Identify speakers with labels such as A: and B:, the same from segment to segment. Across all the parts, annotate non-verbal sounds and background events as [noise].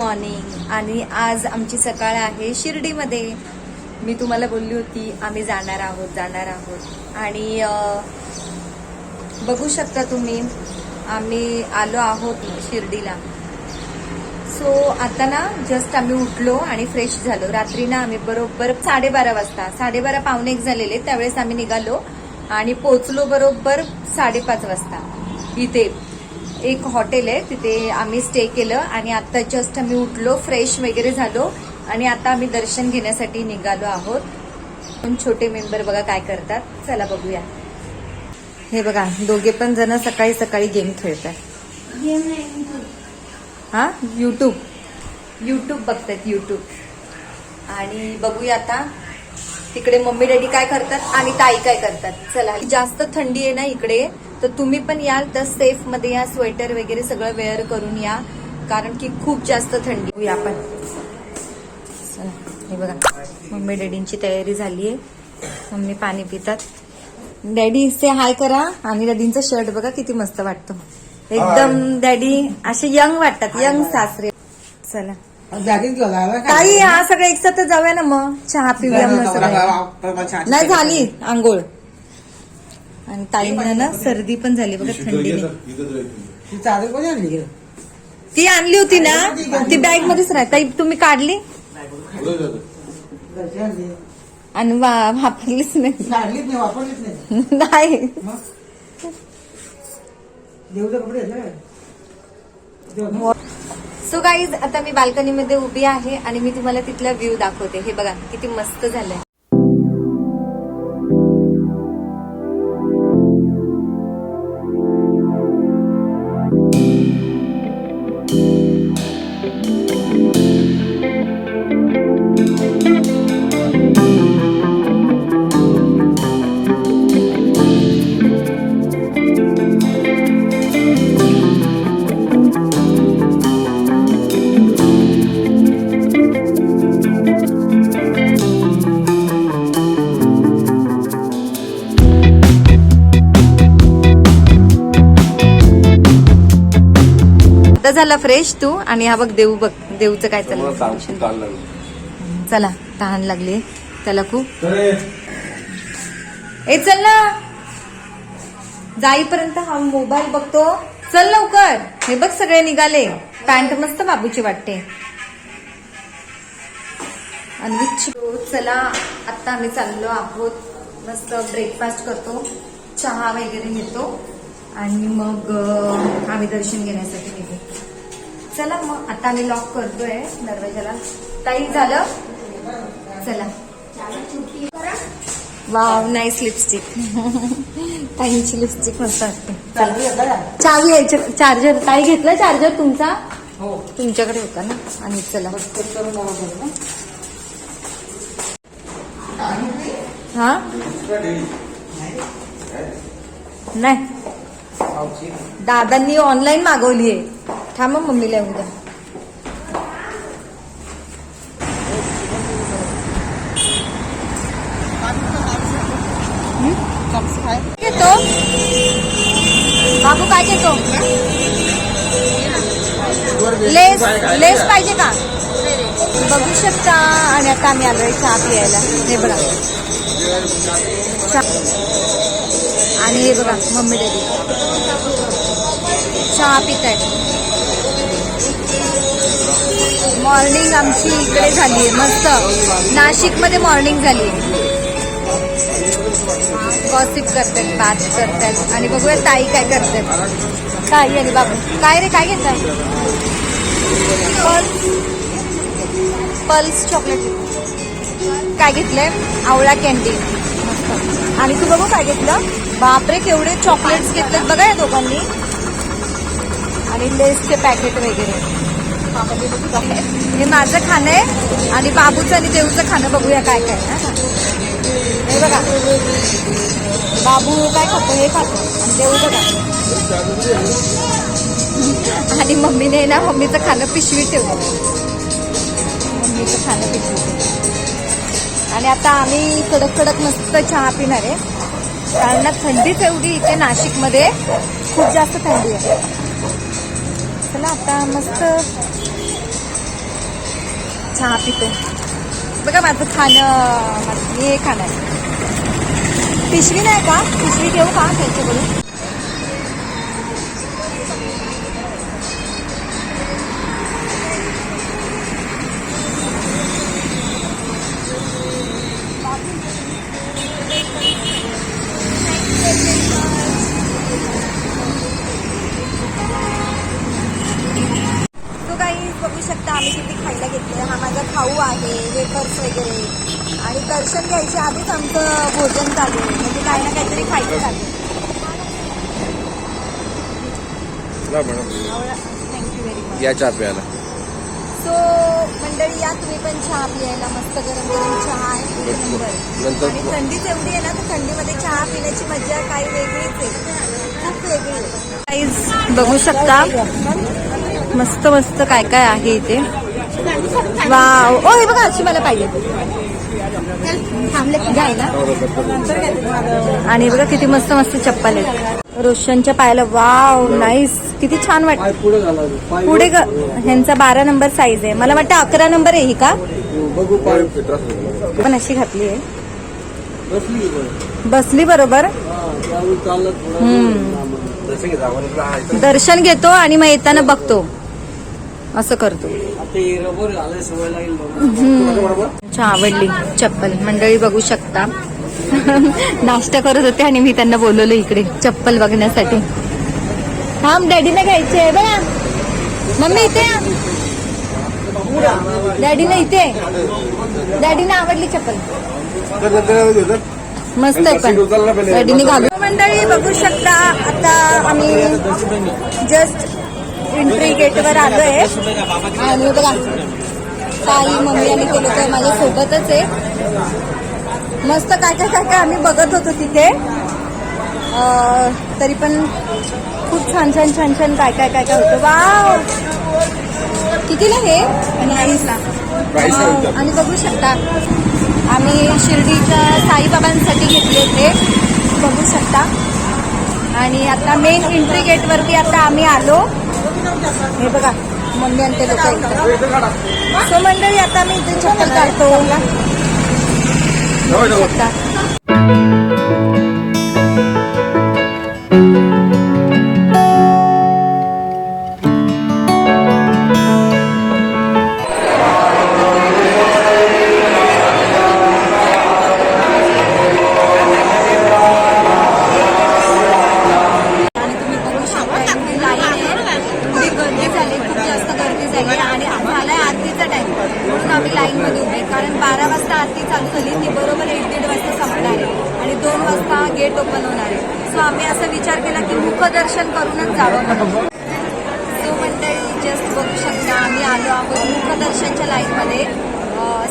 A: Morning आणि आज आमची सकाळ आहे शिर्डीमध्ये. मी तुम्हाला बोलली होती आम्ही जाणार आहोत जाणार आहोत. आणि बघू शकता तुम्ही आम्ही आलो आहोत शिर्डीला. सो आता ना जस्ट आम्ही उठलो आणि फ्रेश झालो. रात्री ना आम्ही बरोबर साडेबारा वाजता साडेबारा पावणे एक झालेले त्यावेळेस आम्ही निघालो आणि पोचलो बरोबर साडेपाच वाजता. इथे. एक हॉटेल आहे तिथे आम्ही स्टे केलं आणि आता जस्ट आम्ही उठलो फ्रेश वगैरे झालो आणि आता आम्ही दर्शन घेण्यासाठी निघालो आहोत. दोन छोटे मेंबर बघा काय करतात. चला बघूया. हे बघा दोघे पण जण सकाळी सकाळी गेम खेळतात हा? युट्यूब युट्यूब बघतात युट्यूब आणि बघूया आता. तिकडे मम्मी डॅडी काय करतात आणि ताई काय करतात. चला जास्त थंडी आहे ना इकडे. तर तुम्ही पण याल तर सेफमध्ये या स्वेटर वगैरे सगळं वेअर करून या. कारण की खूप जास्त थंडी. होऊया आपण. चला हे बघा. मम्मी डॅडींची तयारी झाली आहे. मम्मी पाणी पितात. डॅडी से हाय करा. आणि डॅडींचा शर्ट बघा किती मस्त वाटतो. एकदम डॅडी असे यंग वाटतात. यंग सासरे. चला.
B: जागीच घेऊन आला का?
A: ताई हा सगळं एकसाथ जाऊया ना मग. चहा पिऊया मग सगळं. नाही झाली आंघोळ. आणि ताईंना ना सर्दी पण झाली. बघा थंडीने
B: ती चादर कोणी आणली गं?
A: ती आणली होती ना? ती बॅग मध्येच राहत ताई तुम्ही काढली?
B: घरची आणली.
A: आणि वा- वापरलीच नाही.
B: काढलीच नाही वापरलीच नाही.
A: नाही.
B: मग? देऊचे कपडे आहेत ना देऊ.
A: सो गाईज आता मी बाल्कनी मध्ये उभी आहे आणि मी तुम्हाला तिथला व्ह्यू दाखवते. हे बघा किती मस्त झालंय. आता झाला फ्रेश तू आणि हा बघ देऊ बघ देऊचं काय चाललं चला तहान लागली. त्याला खूप. ए. चल ना. जाईपर्यंत हा मोबाईल बघतो. चल लवकर. हे बघ सगळे निघाले. पॅन्ट मस्त बाबूची वाटते. अन्विच चला. आता आम्ही चाललो आहोत. मस्त ब्रेकफास्ट करतो. चहा वगैरे घेतो. आणि मग आम्ही दर्शन घेण्यासाठी निघू. चला मग आता आम्ही लॉक करतोय दरवाजाला. ताई झालं? चला. वाव नाईस लिपस्टिक ताईंची लिपस्टिक मस्त असते? चावी आहे चार्जर ताई घेतला चार्जर तुमचा?
B: हो.
A: तुमच्याकडे होता ना? आणि चला. हा? नाही. दादांनी ऑनलाईन मागवली आहे थांब मम्मीला येऊ द्या. घेतो बाबू काय घेतो लेस लेस पाहिजे का? बघू शकता. आणि आता आम्ही आलोय चहा प्यायला. हे बघा. चहा. आणि हे बघा मम्मी डॅडी चहा पित मॉर्निंग आमची इकडे झाली आहे मस्त. नाशिकमध्ये मॉर्निंग झाली गॉसिप करतात बात करतात. आणि बघूया ताई काय करतात. ताई आणि बाबू. काय रे काय घेतात पल्स पल्स चॉकलेट काय घेतलंय? आवळा कॅन्डी मस्त. आणि तू बघू काय घेतलं? बापरे केवढे चॉकलेट्स घेतलेत बघा या दोघांनी. आणि लेसचे पॅकेट वगैरे. हे माझं खाणं आहे आणि बाबूचं आणि देऊचं खाणं बघूया काय काय ना हे. बघा. बाबू काय खातो हे खातो. आणि देऊ बघा. आणि मम्मीने ना मम्मीचं खाणं पिशवी ठेवलं. मम्मीचं खाणं पिशवी ठेवलं. आणि आता आम्ही कडक कडक मस्त चहा पिणार आहे. कारण ना थंडीच एवढी इथे नाशिकमध्ये खूप जास्त थंडी आहे. चला आता मस्त चहा पितो बघा माझं खाणं माझं- मी हे खाणार पिशवी नाही का? पिशवी घेऊ का? त्यांच्याकडून थँक्यू व्हेरी मच
C: या चहा प्यायला.
A: सो मंडळी या तुम्ही पण चहा पियायला मस्त गरम गरम चहा आहे. एक नंबर.
C: नंतर
A: आणि थंडीच एवढी आहे ना तर थंडीमध्ये चहा पिण्याची मजा काही वेगळीच आहे. खूप वेगळी आहे. Guys, बघू शकता. मस्त मस्त काय काय आहे इथे. वाव ओ हे बघा अशी मला पाहिजे. घ्यायला आणि बघा किती मस्त मस्त चप्पल आहेत. रोशनच्या पायाला. वाव नाईस किती छान वाट
B: पाय पुढे
A: ग. ह्यांचा बारा नंबर साईज आहे. मला वाटतं अकरा नंबर आहे ही का? पण अशी घातली आहे.
B: बसली
A: बरोबर. दर्शन घेतो आणि मग येताना बघतो. असं करतो. आवडली. चप्पल. मंडळी बघू शकता. [laughs] नाश्ता करत होते आणि मी त्यांना बोलवलं इकडे चप्पल बघण्यासाठी. थांब डॅडीने घ्यायचे बघा. मम्मी इथे या. डॅडीने इथे. डॅडीने आवडली चप्पल. मस्त आहे पण. डॅडीने घालू मंडळी बघू शकता आता आम्ही जस्ट एंट्री गेटवर आलोय. आणि बघा ताई मम्मी आणि ते लोक माझ्या सोबतच आहे. मस्त काय काय काय काय आम्ही बघत होतो तिथे. अं, तरी पण खूप छान छान छान छान काय काय काय काय होतं. वाव! कितीला हे? वाव. आणि बघू शकता. आम्ही शिर्डीच्या साईबाबांसाठी घेतले ते बघू शकता. आणि आता मेन एंट्री गेटवरती आता आम्ही आलो. हे बघा मम्मी आणि ते लोक सो मंडळी आता मी इथे चप्पल काढतो बघू शकता तेव्हा आम्ही असा विचार केला की मुखदर्शन करूनच जावं म्हणून. सो मंडळी जस्ट बघू शकता आम्ही आलो आहोत मुखदर्शनच्या लाईनमध्ये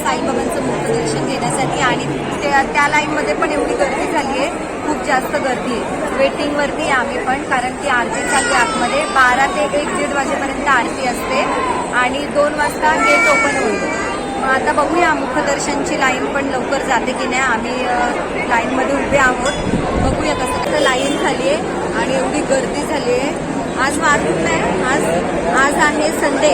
A: साईबाबांचं मुखदर्शन घेण्यासाठी आणि त्या त्या लाईनमध्ये पण एवढी गर्दी झाली आहे. खूप जास्त गर्दी आहे. वेटिंगवरती आम्ही पण कारण की आरती चालू आतमध्ये. बारा ते एक दीड वाजेपर्यंत आरती असते आणि दोन वाजता गेट ओपन होईल. मग आता बघूया मुखदर्शनची लाईन पण लवकर जाते की नाही. आम्ही लाईनमध्ये उभे आहोत. बघूया कसं कसं लाईन झाली आहे आणि एवढी गर्दी झाली आहे. आज वार नाही आज आज आहे संडे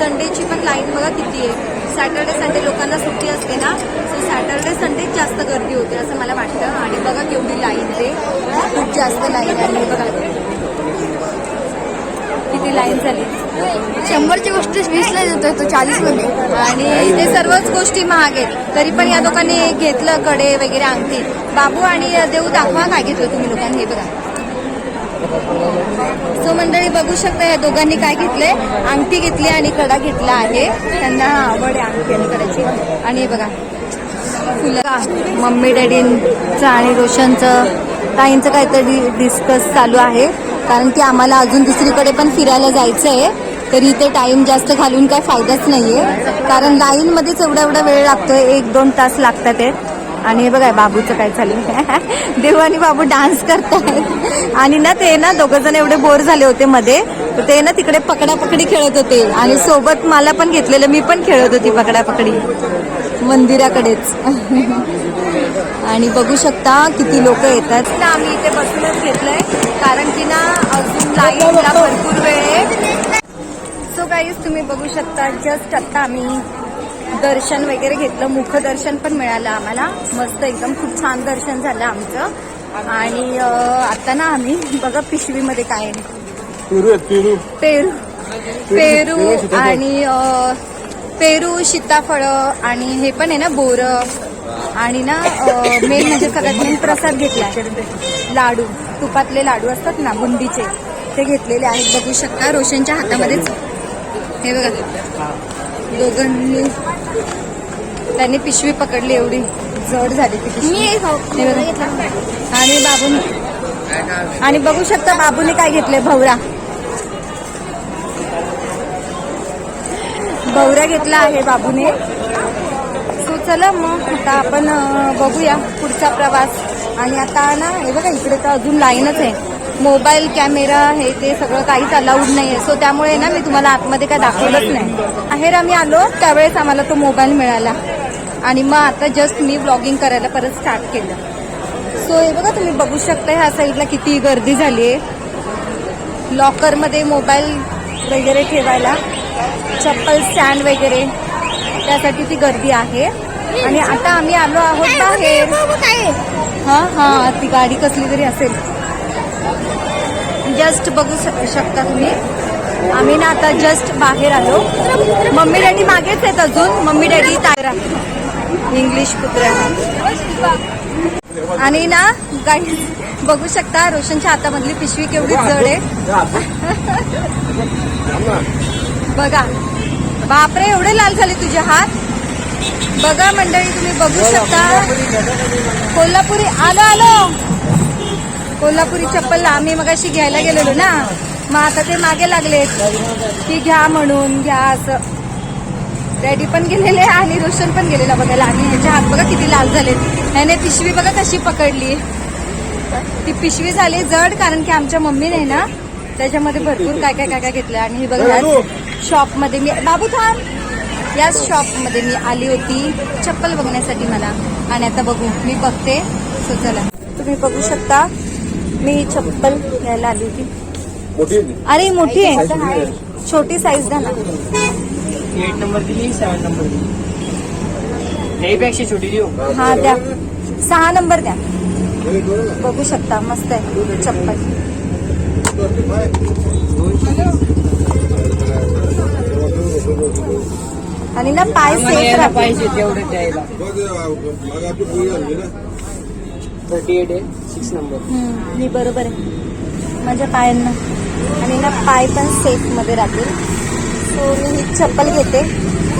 A: संडेची पण लाईन बघा किती आहे. सॅटर्डे संडे लोकांना सुट्टी असते ना सो सॅटर्डे संडेच जास्त गर्दी होते असं मला वाटतं. आणि बघा केवढी लाईन ते खूप जास्त लाईन आहे. बघा. किती लाईन झाली.
D: शंभरची गोष्ट वीसला देतोय तो चाळीसमध्ये.
A: आणि ते सर्वच गोष्टी महाग आहेत. तरी पण या दोघांनी घेतलं कडे वगैरे अंगठी. बाबू आणि देऊ दाखवा काय घेतलं तुम्ही लोकांनी हे बघा. सो मंडळी बघू शकता या दोघांनी काय घेतलंय. अंगठी घेतली आणि कडा घेतला आहे. त्यांना आवड आहे अंगठी आणि कडाची. आणि हे बघा फुलं. मम्मी डॅडींचं आणि रोशनचं ताईंचं काहीतरी डिस्कस चालू आहे. कारण की आम्हाला अजून दुसरीकडे पण फिरायला जायचं आहे तरी इथे टाइम जास्त घालून काय फायदाच नाहीये. कारण लाईनमध्येच एवढा एवढा वेळ लागतोय एक दोन तास लागतात ते. आणि हे बघा बाबूचं काय चालू [laughs] देव आणि बाबू डान्स करतायत. आणि ना ते ना दोघ जण एवढे बोर झाले होते मध्ये. तर ते ना तिकडे पकडापकडी खेळत होते. आणि सोबत मला पण घेतलेलं मी पण खेळत होती पकडापकडी. मंदिराकडेच. [laughs] आणि बघू शकता किती लोक येतात. ना आम्ही इथे बसूनच घेतलंय. कारण की ना अजून लाईनला भरपूर वेळ आहे. गाईज तुम्ही बघू शकता जस्ट आता आम्ही दर्शन वगैरे घेतलं. मुखदर्शन पण मिळालं आम्हाला. मस्त एकदम खूप छान दर्शन झालं आमचं. आणि आता ना आम्ही बघा पिशवीमध्ये काय आहे.
B: पेरू पेरू.
A: पेरू. आणि पेरू सीताफळ आणि हे पण आहे ना बोर. आणि ना मेन म्हणजे सगळ्यात मेन प्रसाद घेतला लाडू. तुपातले लाडू असतात ना बुंदीचे. ते घेतलेले आहेत. बघू शकता रोशनच्या हातामध्येच. हे बघा. दोघांनी त्यांनी पिशवी पकडली एवढी. जड झाली ती पिशवी. हे. आणि बाबूने. आणि बघू शकता बाबूने काय घेतलंय. भवरा. भवरा घेतला आहे बाबूने. सो चला मग आता आपण बघूया पुढचा प्रवास. आणि आता ना हे बघा इकडे तर अजून लाईनच आहे. मोबाईल कॅमेरा हे ते सगळं काहीच अलाउड नाही आहे सो त्यामुळे ना मी तुम्हाला आतमध्ये काय दाखवलंच नाही. आहेर आम्ही आलो त्यावेळेस आम्हाला तो मोबाईल मिळाला. आणि मग आता जस्ट मी ब्लॉगिंग करायला परत स्टार्ट केलं. सो हे बघा तुम्ही बघू शकता ह्या साईडला किती गर्दी झाली आहे. लॉकरमध्ये मोबाईल वगैरे ठेवायला चप्पल स्टँड वगैरे त्यासाठी ती गर्दी आहे. आणि आता आम्ही आलो आहोत बाहेर. हा हा ती गाडी कसली तरी असेल. जस्ट बघू शकता तुम्ही. आम्ही ना आता जस्ट बाहेर आलो. मम्मी डॅडी मागेच आहेत अजून. मम्मी डॅडी तायरा इंग्लिश कुत्र्या आणि ना गाडी बघू शकता रोशनच्या हातामधली पिशवी केवढी जड आहे. बघा. बापरे एवढे लाल झाले तुझे हात. बघा मंडळी तुम्ही बघू शकता. कोल्हापुरी आलो आलो. कोल्हापुरी चप्पल आम्ही मगाशी घ्यायला गेलेलो ना. मग आता ते मागे लागलेत. की घ्या म्हणून घ्या असं. डॅडी पण गेलेले आणि रोशन पण गेलेला बघायला. आणि ह्याचे हात बघा किती लाल झालेत. ह्याने पिशवी बघा कशी पकडली. ती पिशवी झाली जड कारण की आमच्या मम्मीने ना. त्याच्यामध्ये भरपूर काय काय काय काय घेतलं आणि हे बघा शॉपमध्ये मी बाबू थांब. याच शॉपमध्ये मी आली होती. चप्पल बघण्यासाठी मला. आणि आता बघू मी बघते. सो चला. तुम्ही बघू शकता. मी चप्पल घ्यायला आली होती
B: मोठी आहे ती.
A: अरे ही मोठी आहे छोटी साईज द्या ना
C: एट नंबर दिली सेवन नंबर दिली छोटी देऊ
A: हा द्या सहा नंबर द्या बघू शकता मस्त आहे चप्पल आणि ना पाय सेफ राहते
C: द्यायला थर्टी एट आहे सिक्स नंबर
A: हम्म, मी बरोबर आहे. माझ्या पायांना. आणि ना पाय पण सेफमध्ये राहतील. सो मी ही चप्पल घेते.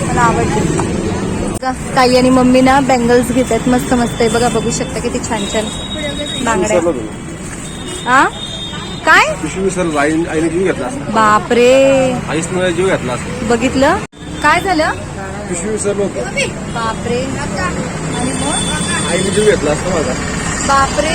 A: मला आवडते. बघा, ताई आणि मम्मी ना बँगल्स घेत आहेत मस्त मस्त आहे. बघा बघू शकता किती छान छान बांगड्या.
B: विसरलो.
A: हा? काय?
B: पिशवी विसरलो आईने आईने जीव घेतला असता.
A: बापरे.
B: आईच नाही जीव घेतला असता.
A: बघितलं? काय झालं?
B: पिशवी विसरलो होतो
A: बापरे. आणि मग?
B: आईने जीव घेतला असता माझा.
A: बापरे.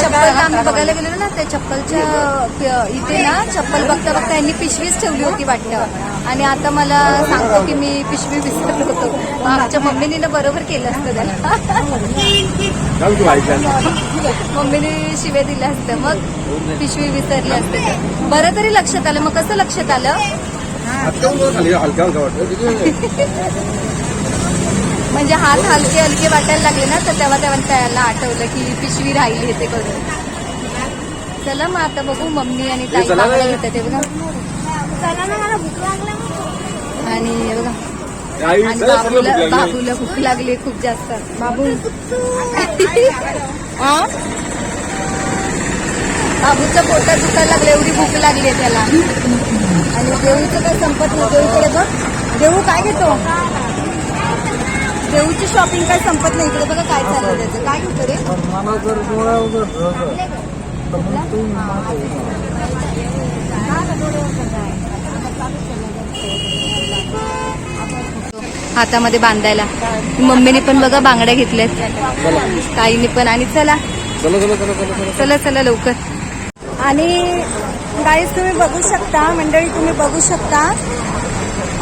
A: चप्पल आम्ही बघायला गेलेलो ना त्या चप्पलच्या इथे ना चप्पल बघता बघता यांनी पिशवीच ठेवली होती वाटतं. आणि आता मला सांगतो की मी पिशवी विसरलो होतो मग आमच्या मम्मीने ना बरोबर केलं असतं त्याला. मम्मीने शिव्या दिल्या असत्या मग पिशवी विसरली असते. बरं तरी लक्षात आलं. मग कसं लक्षात आलं?
B: हलका हलका वाटतं.
A: म्हणजे हात हलके हलके वाटायला लागले ना तर तेव्हा तेव्हा त्याला आठवलं की पिशवी राहिली ते करून. चला मग आता बघू मम्मी आणि ताई
B: चला ना.
A: बांगड्या घेतात ते बघा. आणि हे बघा. आणि बाबूला
B: भूक लागली.
A: बाबूला भूक लागली खूप जास्त. बाबू? [laughs] बाबूचं पोटात दुखायला लागलं एवढी भूक लागली आहे त्याला. आणि देऊचं काय संपत नाही देऊकडे बघ. देऊ काय घेतो? देऊची शॉपिंग काय संपत नाही. इकडे बघा काय चाललं हातामध्ये बांधायला. मम्मीने पण बघा बांगड्या घेतल्यात. ताईने पण. आणि चला.
B: चला चला चला चला चला.
A: लवकर. आणि गाईस तुम्ही बघू शकता. मंडळी तुम्ही बघू शकता.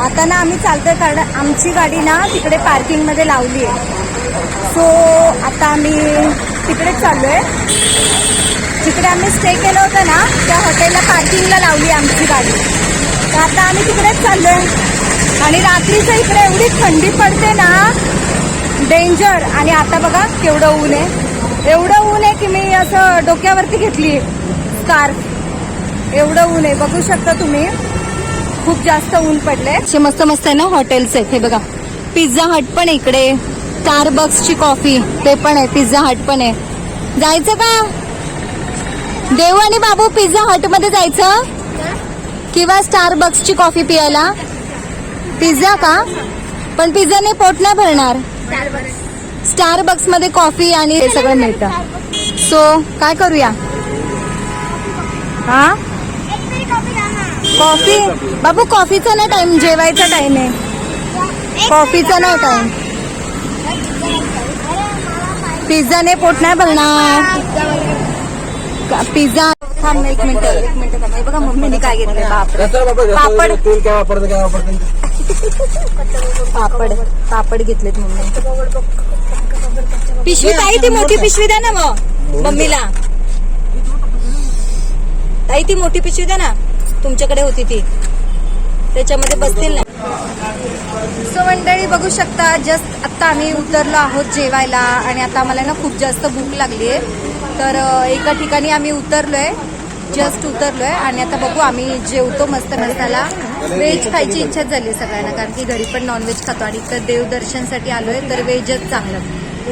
A: आता ना आम्ही चालतोय कारण आमची गाडी ना तिकडे पार्किंगमध्ये लावली आहे. सो आता आम्ही तिकडेच चाललोय. जिकडे आम्ही स्टे केलं होतं ना त्या हॉटेलला पार्किंगला लावली आमची गाडी. तर आता आम्ही तिकडेच चाललोय. आणि रात्रीचं इकडे एवढी थंडी पडते ना डेंजर आणि आता बघा केवढं ऊन आहे. एवढं ऊन आहे की मी असं डोक्यावरती घेतली. स्कार्फ एवढं ऊन आहे. बघू शकता तुम्ही. खूप जास्त ऊन पडले असे मस्त मस्त आहे ना हॉटेल्स आहेत. हे बघा. पिझ्झा हट पण इकडे. स्टारबक्सची कॉफी ते पण आहे. पिझ्झा हट पण आहे. जायचं का? देव आणि बाबू पिझ्झा हटमध्ये जायचं? किंवा स्टारबक्सची कॉफी पियाला पिझ्झा का? पण पिझ्झाने पोट नाही भरणार. स्टारबक्समध्ये कॉफी आणि हे सगळं मिळतं. सो काय करूया? हा? कॉफी? बाबू कॉफीचा ना टाइम जेवायचा टाइम आहे. कॉफीचा नाही टाइम पिझ्झाने पोट नाही भरणार. पिझ्झा थांब एक मिनिट एक मिनिट थांब. बघा मम्मीने काय
B: बाबा
A: पापड.
B: जास्त तेल काय वापरतं काय वापरतं?
A: पापड. पापड घेतलेत मम्मी. पिशवी ताई ती मोठी पिशवी द्या ना मग मम्मीला. ताई ती मोठी पिशवी द्या ना. तुमच्याकडे होती ती. त्याच्यामध्ये बसतील ना. सो मंडळी बघू शकता जस्ट आता आम्ही उतरलो आहोत जेवायला आणि आता आम्हाला ना खूप जास्त भूक लागली आहे. तर एका ठिकाणी आम्ही उतरलोय जस्ट उतरलोय आणि आता बघू आम्ही जेवतो मस्त मसाला. व्हेज खायची इच्छा झाली आहे सगळ्यांना कारण की घरी पण नॉनव्हेज खातो आणि तर देवदर्शनसाठी आलोय तर व्हेजच चांगलं.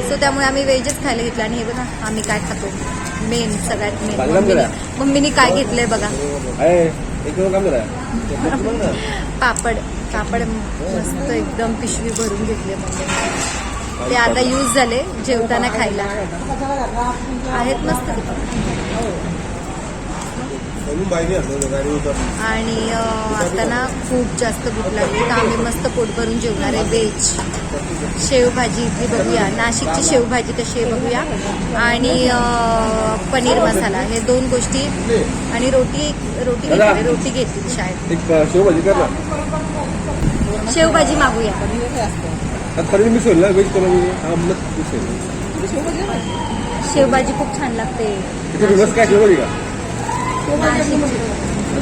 A: सो त्यामुळे आम्ही व्हेजच खायला घेतलं आणि हे बघा आम्ही काय खातो. मेन सगळ्यात मेन. मम्मीने काय घेतलंय बघा.
B: एक
A: पापड पापड मस्त एकदम पिशवी भरून घेतली ते आता यूज झाले जेवताना खायला. आहेत मस्त. आणि आता ना खूप जास्त भूक लागली तर आम्ही मस्त पोट भरून जेवणार आहे. व्हेज शेवभाजी इथली बघूया. नाशिकची शेवभाजी कशी आहे बघूया. आणि पनीर मसाला. हे दोन गोष्टी. आणि रोटी रोटी घेतली रोटी घेतली शाळेत.
B: एक शेवभाजी कर ना.
A: शेवभाजी मागूया
B: आता ना
A: शेवभाजी खूप छान लागते.
B: तिथे फेमस काय शेवभाजी का?
A: नाशिकची.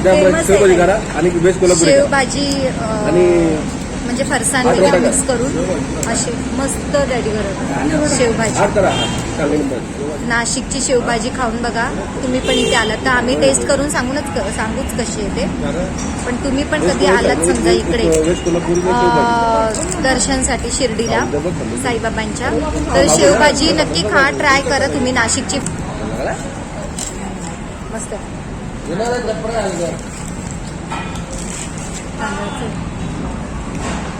B: त्यामुळे
A: Famous
B: शेवभाजी
A: आहे.
B: करा आणि व्हेज कोल्हापुरी करा.
A: शेवभाजी अं,
B: आणि
A: म्हणजे फरसाण वगैरे मिक्स करून अशी मस्त रेडी करत शेवभाजी. नाशिकची शेवभाजी खाऊन बघा. तुम्ही पण इथे आलात तर आम्ही टेस्ट करून सांगूनच सांगूच कशी येते पण तुम्ही पण कधी आलात समजा इकडे? दर्शनसाठी शिर्डीला साईबाबांच्या. तर शेवभाजी नक्की खा ट्राय करा तुम्ही नाशिकची. मस्त.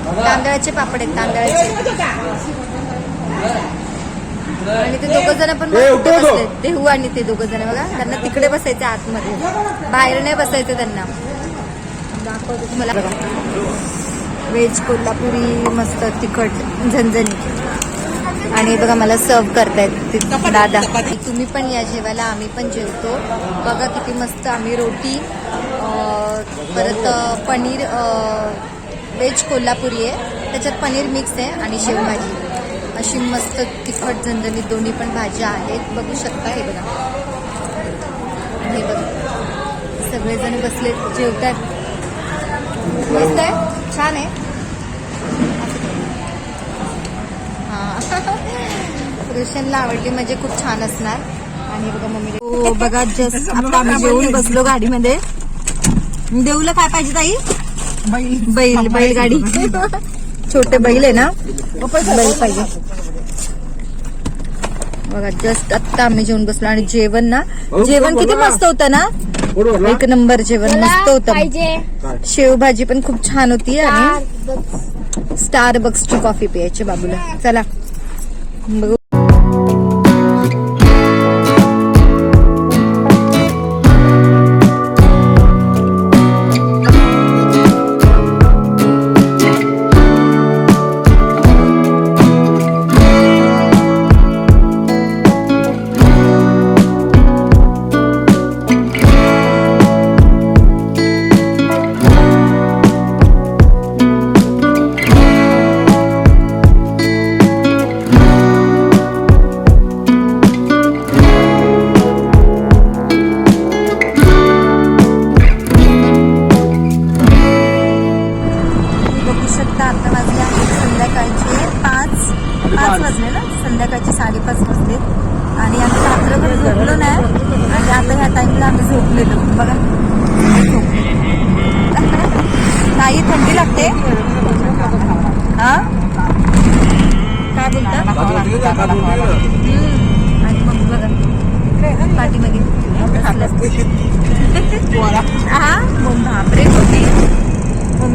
A: तांदळाचे पापड आहेत तांदळाचे. आणि ते दोघ जण पण देहू आणि ते दोघ जण बघा. त्यांना तिकडे बसायचं आतमध्ये. बाहेर नाही बसायचं त्यांना. दाखवतो तुम्हाला. व्हेज कोल्हापुरी मस्त तिखट झणझणीत. आणि बघा मला सर्व करतायत ते दादा. तुम्ही पण या जेवायला आम्ही पण जेवतो. बघा किती मस्त आम्ही रोटी परत पनीर व्हेज कोल्हापुरी आहे. त्याच्यात पनीर मिक्स आहे आणि शेवभाजी. अशी मस्त तिखट झणझणीत दोन्ही पण भाज्या आहेत. बघू शकता हे बघा. हे बघा. सगळेजण बसले जेवतात. मस्त आहे. छान आहे. [laughs] रोशनला आवडली म्हणजे खूप छान असणार. आणि बघा मम्मी. हो बघा जस्ट आता आम्ही जेवून बसलो गाडीमध्ये. देऊला काय पाहिजे ताई? बैल बैलगाडी. छोटे बैल आहे ना? बैल पाहिजे. बघा जस्ट आत्ता आम्ही जेवून बसलो आणि जेवण ना? जेवण किती मस्त होतं ना? एक नंबर जेवण मस्त होतं.
D: पाहिजे.
A: शेवभाजी पण खूप छान होती आणि स्टार बक्सची कॉफी प्यायची बाबूला. चला. बघू.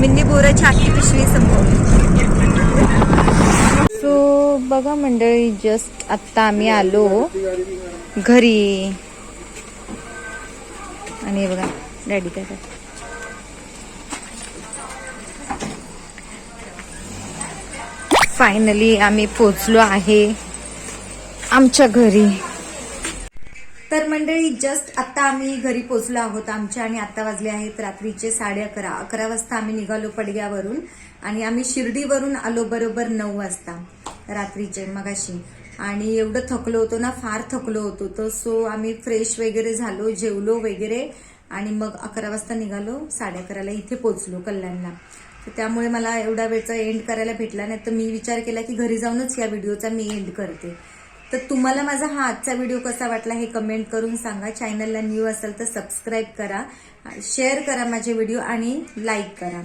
A: मिनी बोराची आखी पिशवी संपवली सो बघा मंडळी जस्ट आत्ता आम्ही आलो घरी. आणि बघा डॅडी काय फायनली आम्ही पोचलो आहे आमच्या घरी. तर मंडळी जस्ट आता आम्ही घरी पोचलो आहोत. आमच्या आणि आता वाजले आहेत रात्रीचे साडे अकरा. अकरा वाजता आम्ही निघालो पडग्यावरून आणि आम्ही शिर्डीवरून आलो बरोबर नऊ वाजता रात्रीचे मगाशी. आणि एवढं थकलो होतो ना फार थकलो होतो. तर सो आम्ही फ्रेश वगैरे झालो जेवलो वगैरे आणि मग अकरा वाजता निघालो साडे अकराला इथे पोचलो कल्याणला. तर त्यामुळे मला एवढा वेळचा एंड करायला भेटला नाही. तर मी विचार केला की घरी जाऊनच या व्हिडिओचा मी एंड करते. तर तुम्हाला माझा हा आजचा व्हिडिओ कसा वाटला हे कमेंट करून सांगा. चॅनलला न्यू असेल तर सबस्क्राईब करा शेअर करा माझे व्हिडिओ आणि लाईक करा.